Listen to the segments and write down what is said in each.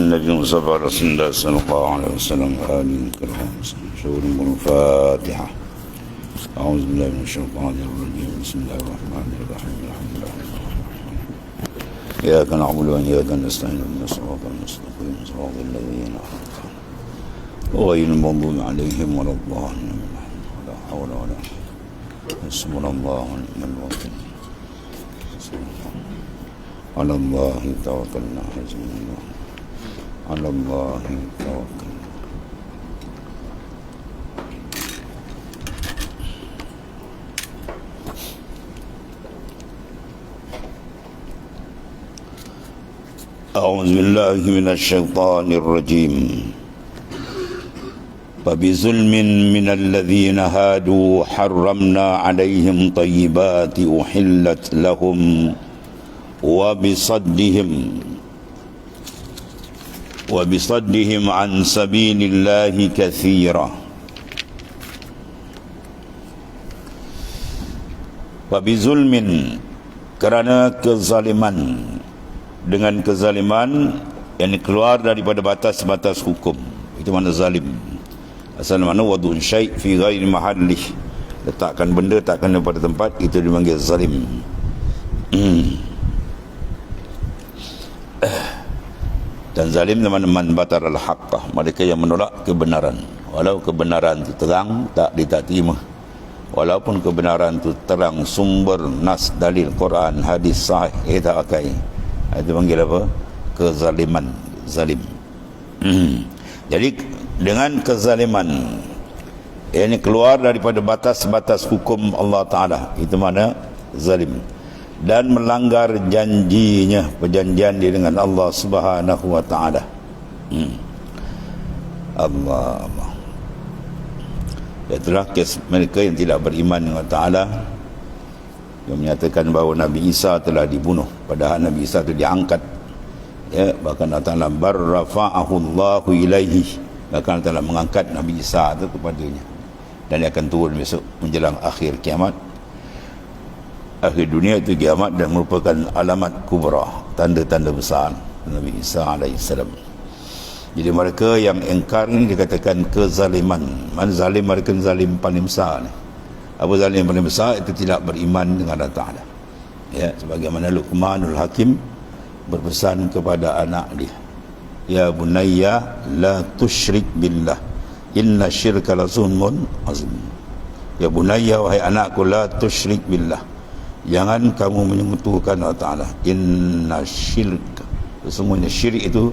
النبي مصطفى رسول الله صلى الله عليه وسلم آله الكرام شهور الفاتحة. أعوذ بالله من الشيطان الرجيم. بسم الله الرحمن الرحيم. الحمد لله إياك نعبد وإياك نستعين. من الصراط المستقيم. صراط الذين أنعمت غير المغضوب عليهم ولا الضالين. ولا حول ولا قوة حسبنا الله ونعم الوكيل. على الله توكلنا. حسبنا الله. على الله توكلنا أعوذ بالله من الشيطان الرجيم. فبظلم من الذين هادوا حرمنا عليهم طيبات أحلت لهم وبصدهم. وبصدهم عن سبيل الله كثيرا وبظلم kerana kezaliman dengan kezaliman yang keluar daripada batas-batas hukum itu mana zalim asal mana wadun syai' fi ghairi mahallih letakkan benda takkan pada tempat itu dipanggil zalim Dan zalim teman-teman batar al-haqqah mereka yang menolak kebenaran. Walau kebenaran itu terang tak dia terima. Walaupun kebenaran itu terang sumber nas dalil Quran hadis sahih tak pakai itu panggil apa? Kezaliman. Zalim. Jadi dengan kezaliman ini keluar daripada batas-batas hukum Allah Ta'ala. Itu mana? Zalim dan melanggar janjinya perjanjian dia dengan Allah Subhanahu wa taala. Hmm. Allah. Itulah kes mereka yang tidak beriman dengan Ta'ala yang menyatakan bahawa Nabi Isa telah dibunuh padahal Nabi Isa itu diangkat ya bahkan Allah Ta'ala barrafa'ahu Allahu ilaihi bahkan Allah Ta'ala mengangkat Nabi Isa itu kepadanya dan dia akan turun besok menjelang akhir kiamat akhir dunia itu kiamat dan merupakan alamat kubra tanda-tanda besar Nabi Isa alaihissalam jadi mereka yang engkar ini dikatakan kezaliman. Mana zalim mereka? Zalim paling besar ni. Apa zalim paling besar? Itu tidak beriman dengan Allah Ta'ala. Ya sebagaimana Luqmanul Hakim berpesan kepada anak dia. Ya bunayya la tusyrik billah. Inna syirka la zulmun azim. Ya bunayya wahai anakku la tusyrik billah jangan kamu menyekutukan Allah Ta'ala. Inna syirk. Sesungguhnya syirik itu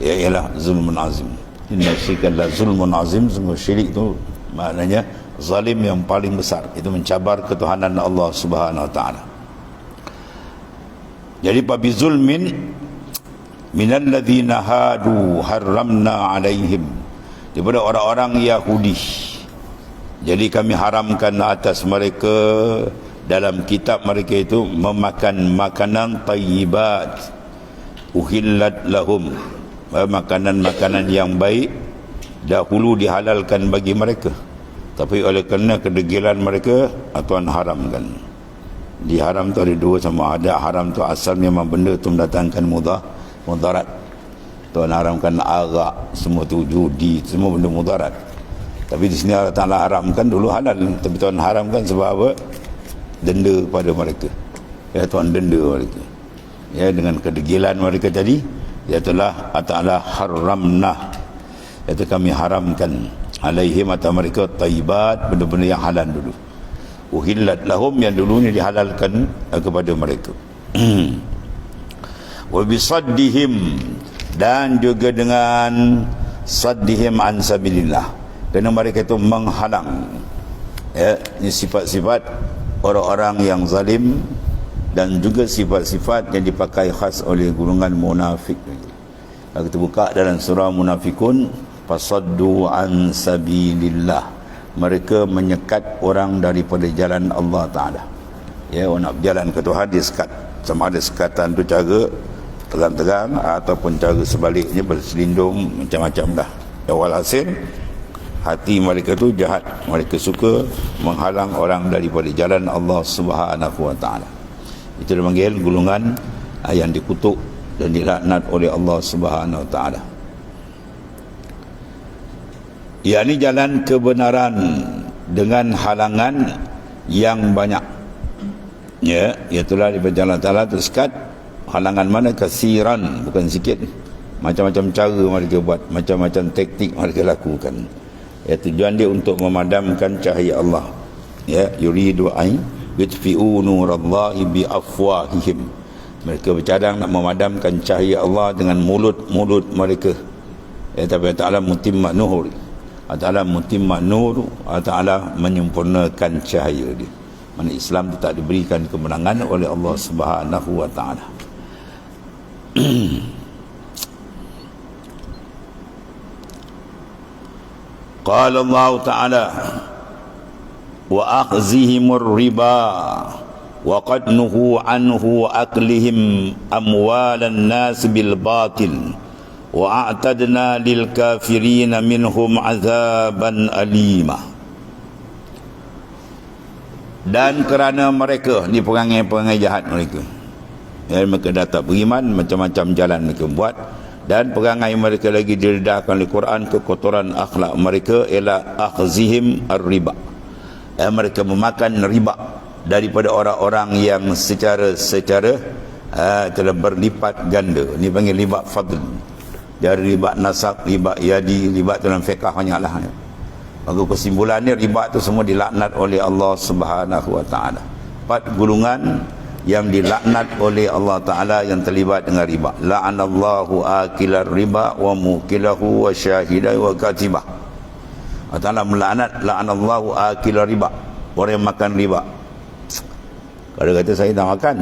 ya ialah zulmun azim. Inna syirk adalah zulmun azim. Sungguh syirik itu maknanya zalim yang paling besar. Itu mencabar ketuhanan Allah Subhanahu Wa Ta'ala. Jadi babi zulmin minal ladhina hadu haramna alaihim. Daripada orang-orang Yahudi. Jadi kami haramkan atas mereka dalam kitab mereka itu memakan makanan tayyibat. Uhillat lahum. Makanan-makanan yang baik dahulu dihalalkan bagi mereka. Tapi oleh kerana kedegilan mereka Tuhan haramkan. Diharam tu ada dua sama. Ada haram tu asal memang benda tu mendatangkan mudah mudarat. Tuhan haramkan arak semua tu judi semua benda mudarat. Tapi di sini Allah Ta'ala haramkan dulu halal. Tapi Tuhan haramkan sebab apa denda pada mereka. Ya Tuhan denda mereka. Ya dengan kedegilan mereka tadi ya telah ta'ala haramna itu kami haramkan alaihim atau mereka taibat benda-benda yang halal dulu. Uhillat lahum yang dulunya dihalalkan kepada mereka. Wa bisaddihim dan juga dengan saddihim an sabilillah. Kerana mereka itu menghalang ya ini sifat-sifat orang-orang yang zalim dan juga sifat-sifat yang dipakai khas oleh golongan munafik kalau kita buka dalam surah munafikun fasaddu an sabilillah. Mereka menyekat orang daripada jalan Allah Ta'ala. Ya orang nak berjalan ke Tuhan dia sekat. Sama ada sekatan tu cara terang-terang ataupun cara sebaliknya berselindung macam-macam dah. Ya, walhasil hati mereka tu jahat mereka suka menghalang orang daripada jalan Allah Subhanahu wa taala itu dipanggil gulungan uh, yang dikutuk dan dilaknat oleh Allah Subhanahu Wa Taala. Ia ini jalan kebenaran dengan halangan yang banyak. Ya, itulah di jalan Taala tersekat halangan mana kesiran bukan sikit. Macam-macam cara mereka buat, macam-macam taktik mereka lakukan. Ya, tujuan dia untuk memadamkan cahaya Allah. Ya, yuridu ain yutfi'u nurallahi bi afwahihim mereka bercadang nak memadamkan cahaya Allah dengan mulut-mulut mereka. Ya tapi Allah Ta'ala mutimma nur Allah mutimma nur Allah Ta'ala menyempurnakan cahaya dia. Mana Islam itu tak diberikan kemenangan oleh Allah Subhanahu wa Ta'ala Riba wa qad nuhu anhu aklihim amwalan nas bil batil wa a'tadna lil kafirin minhum azaban alima dan kerana mereka ni perangai-perangai jahat mereka. Ya, mereka dah tak beriman macam-macam jalan mereka buat dan perangai mereka lagi diredahkan oleh Quran kekotoran akhlak mereka ialah akhzihim ar-riba. Eh, mereka memakan riba daripada orang-orang yang secara secara eh, telah berlipat ganda. Ni panggil riba fadl. Dari riba nasab riba yadi riba dalam fiqah banyaklah. Maka kesimpulannya riba itu semua dilaknat oleh Allah Subhanahu wa taala. Empat gulungan yang dilaknat oleh Allah Ta'ala yang terlibat dengan riba. La'anallahu akilar riba wa mukilahu wa syahidah wa katibah. Allah Ta'ala melaknat la'anallahu akil riba. Orang yang makan riba. Kalau kata saya tak makan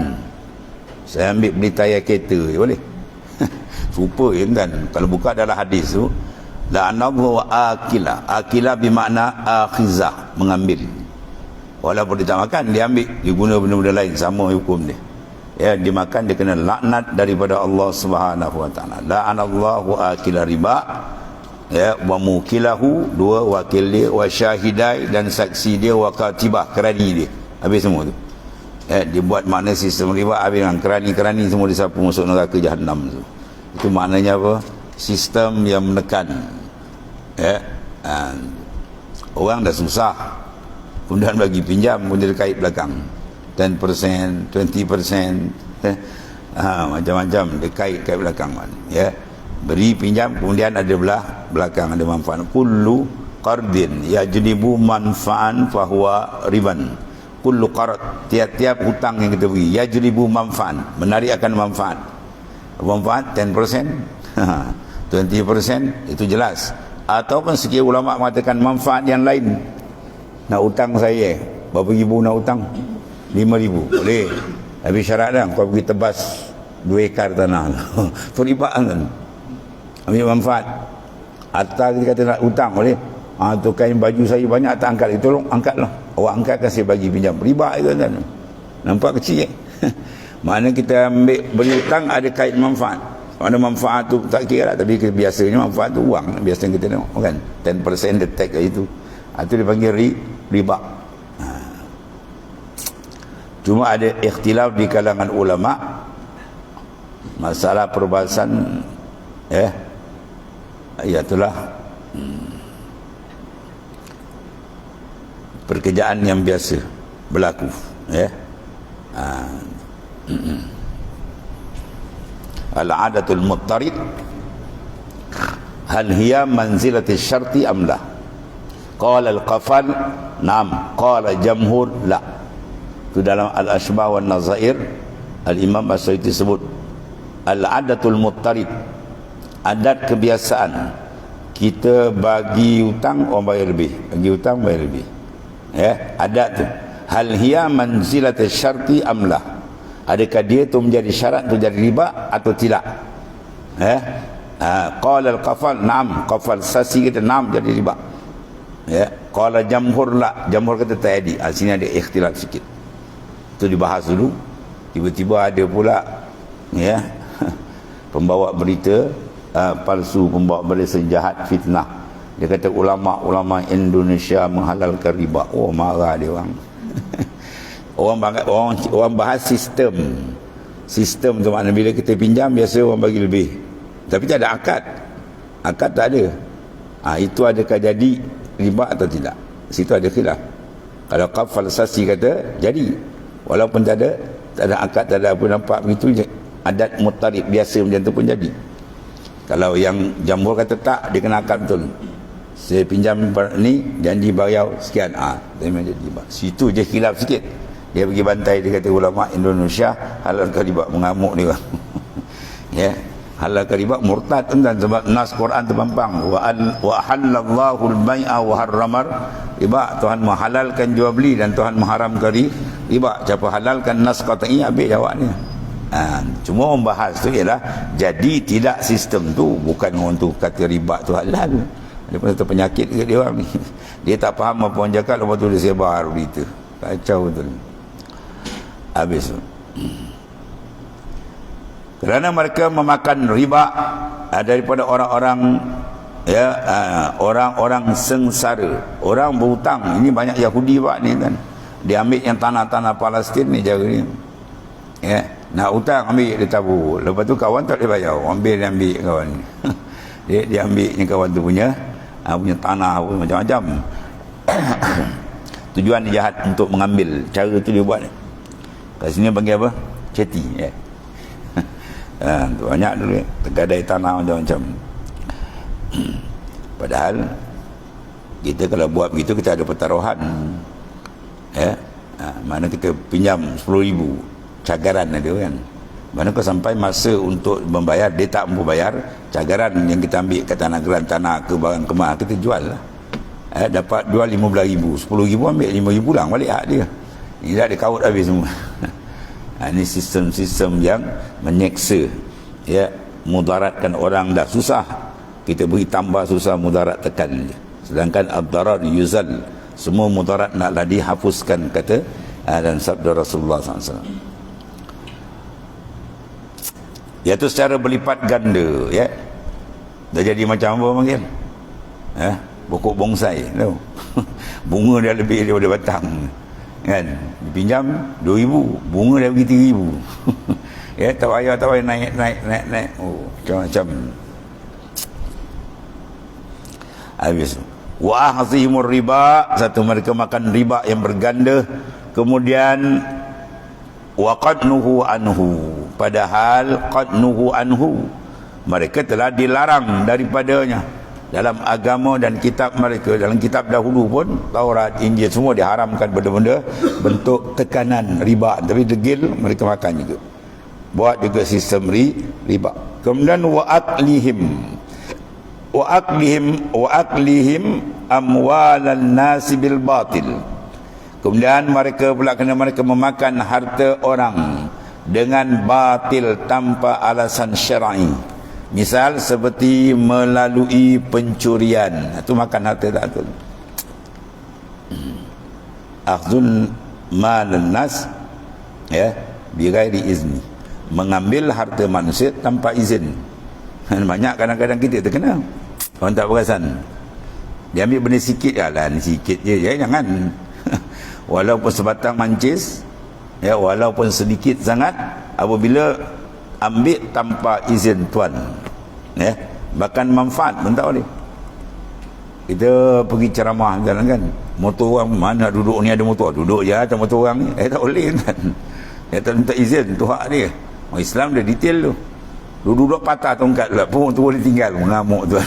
saya ambil beli tayar kereta je boleh. Rupa je kan. Kalau buka dalam hadis tu la'anallahu akila akila bermakna akhizah mengambil walaupun dia tak makan dia ambil. Dia guna benda-benda lain. Sama hukum dia. Ya dia makan dia kena laknat daripada Allah Subhanahu wa taala. La'anallahu akila riba. Ya wa mukilahu dua wakil dia wa syahidai dan saksi dia wa katibah kerani dia. Habis semua tu. Ya dia buat makna sistem riba habis dengan kerani-kerani semua disapu masuk neraka jahanam tu. Itu maknanya apa? Sistem yang menekan. Ya ha. orang dah susah kemudian bagi pinjam dia kait belakang. 10% 20% eh, ha, macam-macam. Dia kait kait belakang ya. Beri pinjam kemudian ada belah belakang ada manfaat. Kullu qardin yajlibu manfa'an fahuwa riban. Kullu qard tiap-tiap hutang yang kita beri yajlibu manfa'an. Menarik akan manfaat. Manfaat 10% 20% itu jelas. Ataupun sekian ulama mengatakan manfaat yang lain nak hutang saya. Berapa ribu nak hutang? 5 ribu. Boleh. Tapi syarat dah. Kau pergi tebas 2 ekar tanah. Tu riba kan ambil manfaat. Atau kita kata nak hutang boleh? Ha, tu kain baju saya banyak tak angkat itu tolong angkatlah awak angkat kan saya bagi pinjam. Riba itu kan nampak kecil eh? mana kita ambil beri hutang ada kait manfaat. Mana manfaat tu tak kira lah. Tapi biasanya manfaat tu uang. Biasa kita tengok kan? 10% the tax itu itu dipanggil ri, riba. Ha. cuma ada ikhtilaf di kalangan ulama. Masalah perbahasan eh ya itulah hmm, pekerjaan yang biasa berlaku ya. Ha, hmm, al-adatul muttarid hal hiya manzilati syarti am la? Qala al-qafal nam qala jamhur la. Itu dalam al-ashbah wa nazair al-imam as-sayyidi sebut al-adatul muttarid. Adat kebiasaan. Kita bagi hutang orang bayar lebih. Bagi hutang bayar lebih. Ya adat tu. Hal hiya manzilat syarti amlah adakah dia tu menjadi syarat tu jadi riba atau tidak? Ya. Ha, qala al-qafal na'am. Qafal sasi kita na'am jadi riba ya. Qala jamhur la. Jamhur kata tak jadi. Ha, sini ada ikhtilaf sikit. Tu dibahas dulu. Tiba-tiba ada pula ya pembawa berita uh, palsu pembawa berita jahat fitnah. Dia kata ulama-ulama Indonesia menghalalkan riba. Oh marah dia orang. Orang bangat orang orang bahas sistem. Sistem tu maknanya bila kita pinjam biasa orang bagi lebih. Tapi tak ada akad. Akad tak ada. Ha, itu adakah jadi riba atau tidak. Situ ada khilaf. Kalau kafal sasi kata jadi. Walaupun tak ada tak ada akad tak ada apa nampak begitu adat mutarib biasa macam tu pun jadi. Kalau yang jambul kata tak dia kena akad betul. Saya pinjam ni janji bayar sekian. Ah ha, jadi situ je khilaf sikit. Dia pergi bantai dia kata ulama Indonesia halal riba mengamuk dia. Ya halal ke riba? Murtad tuan sebab nas Quran terpampang. Wa an wa halallahu al-bai'a wa harramar. Riba Tuhan menghalalkan jual beli dan Tuhan mengharamkan riba. Siapa halalkan nas qat'i habis jawabnya Ha, cuma orang bahas tu ialah jadi tidak sistem tu bukan orang tu kata riba tu halal. Dia pun satu penyakit ke dia orang ni. Dia tak faham apa orang cakap lepas tu dia sebar berita. Kacau betul. Habis kerana mereka memakan riba uh, daripada orang-orang ya uh, orang-orang sengsara orang berhutang. Ini banyak Yahudi buat ni kan? Dia ambil yang tanah-tanah Palestin ni cara ni. Ya nak hutang ambil dia tabu lepas tu kawan tak boleh bayar. Ambil dia ambil kawan. Dia, dia ambil yang kawan tu punya uh, punya tanah pun macam-macam. Tujuan dia jahat untuk mengambil. Cara tu dia buat. Kat sini panggil apa? Ceti. Ya. Ha, banyak. Ya. Tergadai tanah macam-macam. Padahal, kita kalau buat begitu, kita ada pertaruhan. Ya. Ha, mana kita pinjam RM10,000. Cagaran ada kan. Mana kau sampai masa untuk membayar, dia tak mampu bayar, cagaran yang kita ambil ke tanah geran tanah ke barang kemah, kita jual lah. Eh, dapat jual RM15,000. RM10,000 ambil RM5,000 pulang balik hak dia. Ini dah dikawut habis semua. ha, ini sistem-sistem yang menyeksa. Ya, mudaratkan orang dah susah. Kita beri tambah susah mudarat tekan. Sedangkan abdarat yuzal. Semua mudarat naklah dihapuskan kata ha, dan sabda Rasulullah SAW. Iaitu secara berlipat ganda. Ya. Dah jadi macam apa panggil? Ha? Pokok bonsai. Bunga dia lebih daripada batang kan? Dipinjam 2000 bunga dah pergi 3000 ya tak payah tak payah naik naik naik naik. Oh macam-macam habis wa ahzihimur riba. Satu mereka makan riba yang berganda. Kemudian wa qadnuhu anhu. Padahal qadnuhu anhu. Mereka telah dilarang daripadanya dalam agama dan kitab mereka dalam kitab dahulu pun Taurat Injil semua diharamkan benda-benda bentuk tekanan riba. Tapi degil mereka makan juga. Buat juga sistem ri, riba. Kemudian wa aqlihim wa aqlihim wa aqlihim amwalan nasi bil batil. Kemudian mereka pula kena mereka memakan harta orang dengan batil tanpa alasan syar'i Misal seperti melalui pencurian. Itu makan harta tak betul. Akhzun malan nas ya bighairi izni. Mengambil harta manusia tanpa izin. Banyak kadang-kadang kita terkena. Orang tak perasan. Dia ambil benda sikit ya lah, ni sikit je. Ya, jangan. walaupun sebatang mancis, ya, walaupun sedikit sangat, apabila ambil tanpa izin tuan. Ya bahkan manfaat pun tak boleh. Kita pergi ceramah kan kan motor orang mana duduk ni ada motor? Duduk je atas motor orang ni. Eh tak boleh kan ya tak minta izin tu hak dia. Orang Islam dia detail tu. Duduk-duduk patah tongkat pula pun tu boleh tinggal. Mengamuk tuan.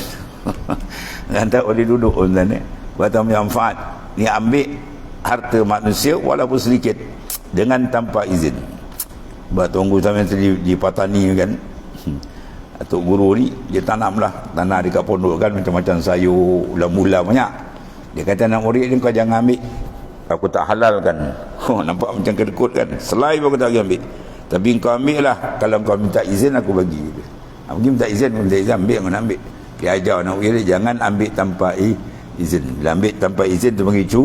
Kan tak boleh duduk tuan ni buat manfaat. Ni ambil harta manusia walaupun sedikit dengan tanpa izin buat tunggu sampai di, di Patani kan. Atuk guru ni dia tanam lah tanah dekat pondok kan macam-macam sayur ulam-ulam banyak. Dia kata nak murid ni kau jangan ambil. Aku tak halal kan oh, nampak macam kedekut kan. Selai pun aku tak ambil. Tapi kau ambil lah kalau kau minta izin aku bagi. Aku pergi minta izin minta izin ambil aku nak ambil. Dia ajar nak murid jangan ambil tanpa izin. Bila ambil tanpa izin tu panggil cu,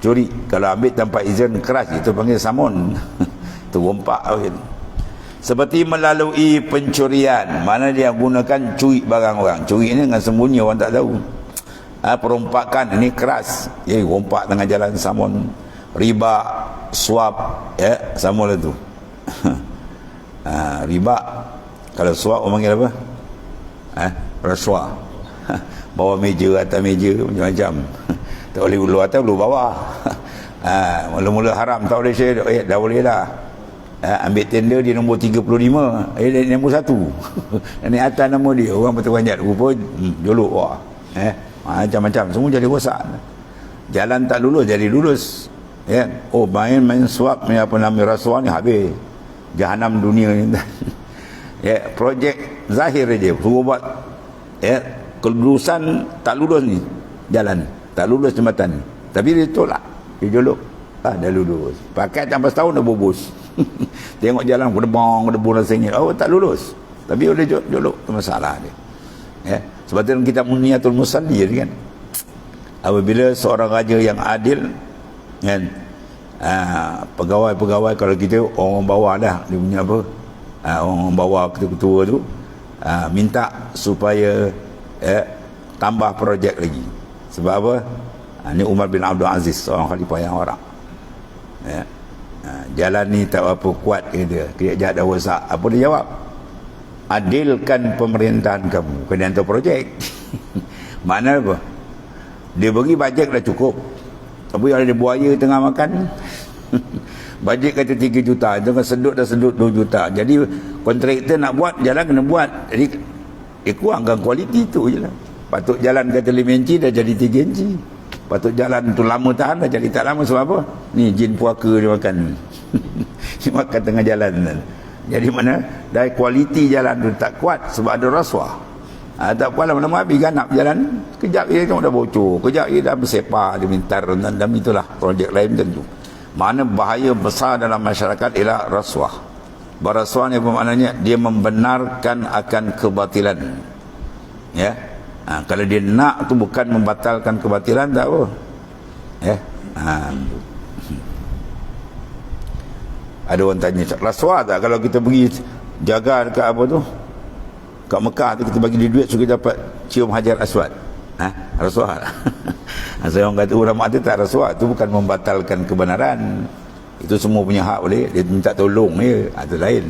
curi. Kalau ambil tanpa izin keras. Itu panggil samun terompak kan seperti melalui pencurian mana dia gunakan curi barang orang. Curi ni dengan sembunyi orang tak tahu. Ha, perompakan ini keras. Ya rompak tengah jalan samun. Riba suap ya sama lah tu. Ha, riba. Kalau suap orang panggil apa? Ha? rasuah. Bawa meja atas meja macam-macam. Tak boleh ulu atas ulu bawah. Ha, mula-mula haram tak boleh share. Eh, dah boleh dah ha, ambil tender di nombor 35 eh di nombor 1 ni atas nama dia orang betul banyak rupa hmm, jolok wah. Eh macam-macam semua jadi rosak. Jalan tak lulus jadi lulus. Ya. Oh main main suap ni apa nama rasuah ni habis. Jahanam dunia ni. Ya projek zahir aja suruh buat. Ya kelulusan tak lulus ni jalan tak lulus jembatan ni. Tapi dia tolak dia jolok. Ah dah lulus. Pakai sampai setahun dah bobos tengok jalan kedebang kedebun rasanya oh tak lulus. Tapi dia jolok tu masalah dia. Ya. Sebab tu kita muniatul musalli kan apabila seorang raja yang adil kan ha, pegawai-pegawai kalau kita orang bawah dah dia punya apa ha, orang bawah ketua-ketua tu ha, minta supaya eh, tambah projek lagi. Sebab apa? Ha, ni Umar bin Abdul Aziz seorang khalifah yang orang ya. Ha, jalan ni tak apa kuat dia. Kerja jahat dah rosak. Apa dia jawab? Adilkan pemerintahan kamu. Kena hantar projek. Mana apa? Dia bagi bajet dah cukup. Tapi ada buaya tengah makan bajet kata 3 juta. Tengah sedut dah sedut 2 juta. Jadi kontraktor nak buat jalan kena buat. Jadi eh kurangkan kualiti tu je lah. Patut jalan kata 5 inci dah jadi 3 inci patut jalan tu lama tahan dah jadi tak lama sebab apa ni jin puaka dia makan dia makan tengah jalan jadi mana dari kualiti jalan tu tak kuat sebab ada rasuah Ha, tak apa lama-lama habis ganap jalan. Kejap dia tengok dah bocor. Kejap dia dah bersepah. Dia minta rendah. Dan itulah projek lain tentu. Mana bahaya besar dalam masyarakat ialah rasuah. Berasuah ni apa maknanya? Dia membenarkan akan kebatilan. Ya. Ha, kalau dia nak tu bukan membatalkan kebatilan tak apa. Ya. Ha. Ada orang tanya, rasuah tak kalau kita pergi jaga dekat apa tu? kat Mekah tu kita bagi dia duit supaya dapat cium hajar aswad ha? rasuah saya orang kata ulama tu tak rasuah tu bukan membatalkan kebenaran itu semua punya hak boleh dia minta tolong dia ha, itu lain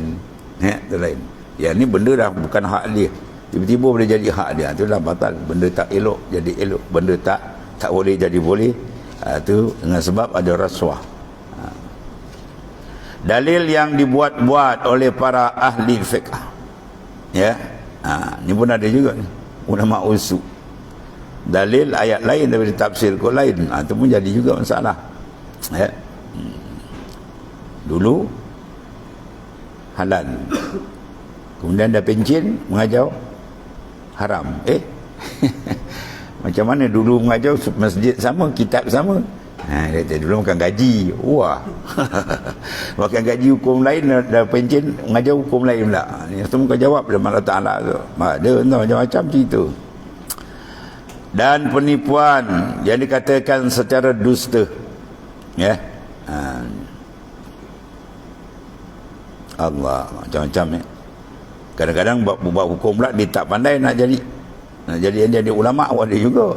ya, itu lain ya ni benda dah bukan hak dia tiba-tiba boleh jadi hak dia itu dah batal benda tak elok jadi elok benda tak tak boleh jadi boleh ha, dengan sebab ada rasuah ha. dalil yang dibuat-buat oleh para ahli fiqh ya Ha, ni pun ada juga ni. Ulama usul. Dalil ayat lain daripada tafsir kau lain. Ha, itu pun jadi juga masalah. Ya. Dulu halal. Kemudian dah pencin mengajau haram. Eh. Macam mana dulu mengajau masjid sama, kitab sama. Ha, dia dulu makan gaji. Wah. makan gaji hukum lain dah pencin mengajar hukum lain pula. Ni semua kau jawab dalam Allah Taala tu. Ada macam-macam cerita. Dan penipuan yang dikatakan secara dusta. Ya. Ha. Allah macam-macam ya. Kadang-kadang buat, hukum pula dia tak pandai nak jadi. Nak jadi jadi ulama awak dia juga.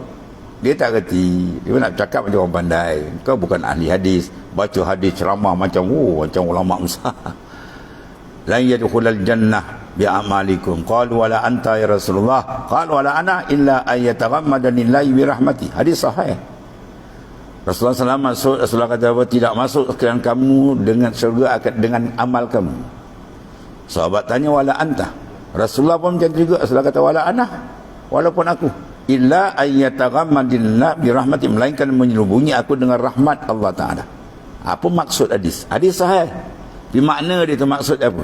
Dia tak kerti dia nak cakap macam orang pandai. Kau bukan ahli hadis. Baca hadis ceramah macam oh macam ulama besar. La yadkhulul jannah bi amalikum qalu wala anta ya rasulullah. Qalu wala ana illa ay yataghammadani la bi rahmati. Hadis sahih. Rasulullah SAW masuk Rasulullah kata apa? Tidak masuk sekalian kamu dengan syurga akan dengan amal kamu sahabat tanya wala anta Rasulullah pun macam juga Rasulullah kata wala ana walaupun aku illa ayyataghammadillah bi rahmati melainkan menyelubungi aku dengan rahmat Allah Taala. Apa maksud hadis? Hadis sahih. Di makna dia tu maksud apa?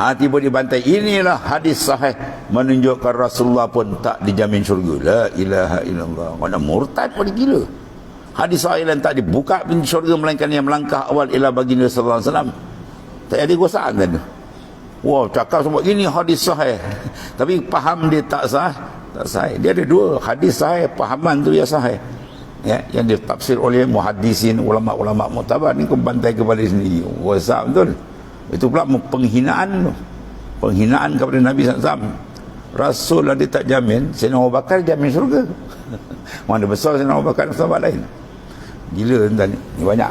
Ha, tiba di bantai inilah hadis sahih menunjukkan Rasulullah pun tak dijamin syurga. La ilaha illallah. Mana murtad pada gila. Hadis sahih dan tak dibuka pintu syurga melainkan yang melangkah awal ila baginda wasallam. Tak ada gosaan kan Wah, cakap sebab ini hadis sahih. Tapi faham dia tak sah, tak sahih dia ada dua hadis sahih pahaman tu ya sahih. Ya yang ditafsir oleh muhaddisin ulama-ulama mutabar. Ni kau bantai kepada sendiri. Wasa betul. Itu pula penghinaan tu. Penghinaan kepada Nabi SAW Rasul dia tak jamin Sayyidina Abu Bakar jamin syurga. Mana besar Sayyidina Abu Bakar sahabat lain. Gila tuan ni. Banyak.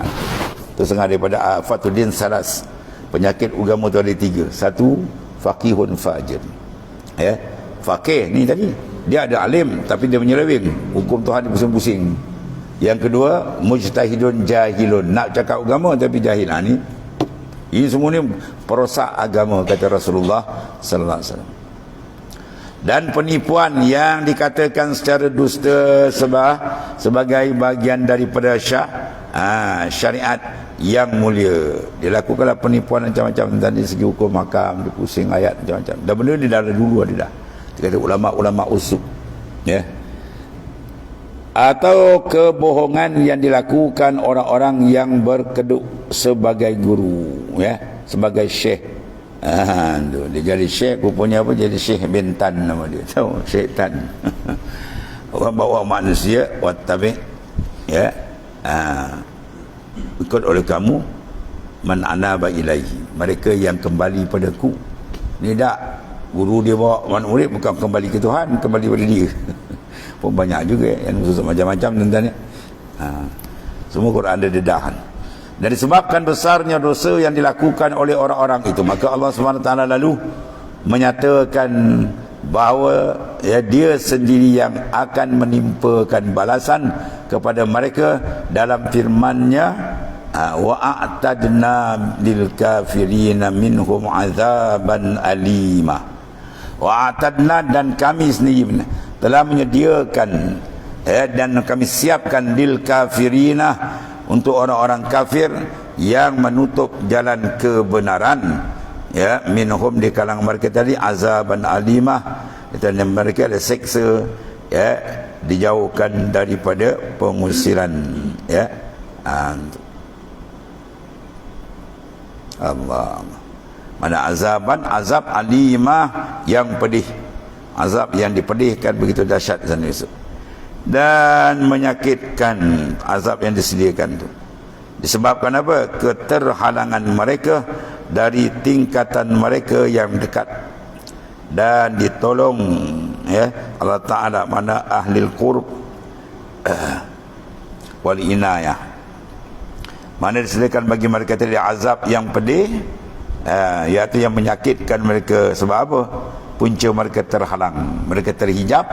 Tu setengah daripada Fatuddin Saras penyakit agama tu ada tiga. Satu faqihun fajir. Ya? Faqih ni tadi dia ada alim tapi dia menyeleweng. Hukum Tuhan dia pusing-pusing. Yang kedua mujtahidun jahilun. Nak cakap agama tapi jahil. Ha, ni. Ini semua ni perosak agama kata Rasulullah sallallahu alaihi wasallam. Dan penipuan yang dikatakan secara dusta sebab sebagai bagian daripada syah, ha, syariat yang mulia dilakukanlah penipuan macam-macam dari segi hukum makam dia pusing ayat macam-macam dan benda ni dah dulu ada dah dia kata ulama-ulama usuk ya atau kebohongan yang dilakukan orang-orang yang berkeduk sebagai guru ya sebagai syekh Ah, tu. Dia jadi syekh rupanya apa jadi syekh bintan nama dia. Tahu syekh tan. Orang bawa manusia wattabi ya. Ah, ikut oleh kamu man anaba ilaihi. Mereka yang kembali padaku. Ni tak guru dia bawa man murid bukan kembali ke Tuhan, kembali pada dia. Pun banyak juga yang macam-macam tuan-tuan ya. Ah, semua Quran ada dedahan dan disebabkan besarnya dosa yang dilakukan oleh orang-orang itu maka Allah SWT lalu menyatakan bahawa ya, dia sendiri yang akan menimpakan balasan kepada mereka dalam firman-Nya ha, wa a'tadna lil kafirina minhum azaban alima. Wa a'tadna dan kami sendiri telah menyediakan ya, dan kami siapkan lil kafirina untuk orang-orang kafir yang menutup jalan kebenaran ya minhum di kalangan mereka tadi azaban alimah. Dan mereka ada seksa ya dijauhkan daripada pengusiran ya. Allah. Mana azaban? Azab alimah yang pedih. Azab yang dipedihkan begitu dahsyat dan itu dan menyakitkan azab yang disediakan itu disebabkan apa? Keterhalangan mereka dari tingkatan mereka yang dekat. Dan ditolong ya Allah Taala mana ahli qurb uh, wal inayah. Mana disediakan bagi mereka tadi azab yang pedih uh, iaitu yang menyakitkan mereka. Sebab apa? Punca mereka terhalang mereka terhijab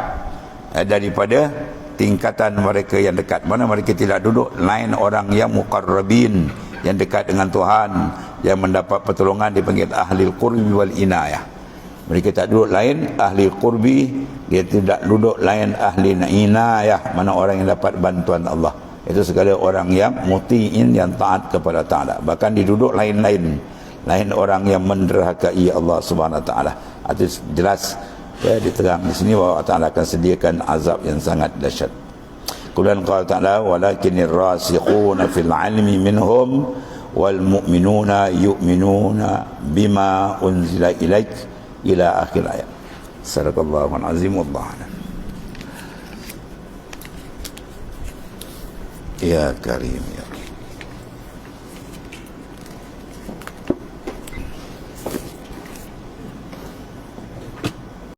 uh, daripada tingkatan mereka yang dekat. Mana mereka tidak duduk lain orang yang muqarrabin yang dekat dengan Tuhan yang mendapat pertolongan dipanggil ahli qurbi wal inayah. Mereka tak duduk lain ahli qurbi dia tidak duduk lain ahli inayah mana orang yang dapat bantuan Allah. Itu segala orang yang muti'in yang taat kepada Ta'ala. Bahkan diduduk lain-lain. Lain orang yang menderhakai Allah subhanahu wa ta'ala. Itu jelas ya diterang di sini bahawa Allah Taala akan sediakan azab yang sangat dahsyat kemudian qala ta'ala walakinir rasikhuna fil ilmi minhum wal mu'minuna yu'minuna bima unzila ilaik ila akhir ayat sadaqallahu azim wallahu a'lam ya karim ya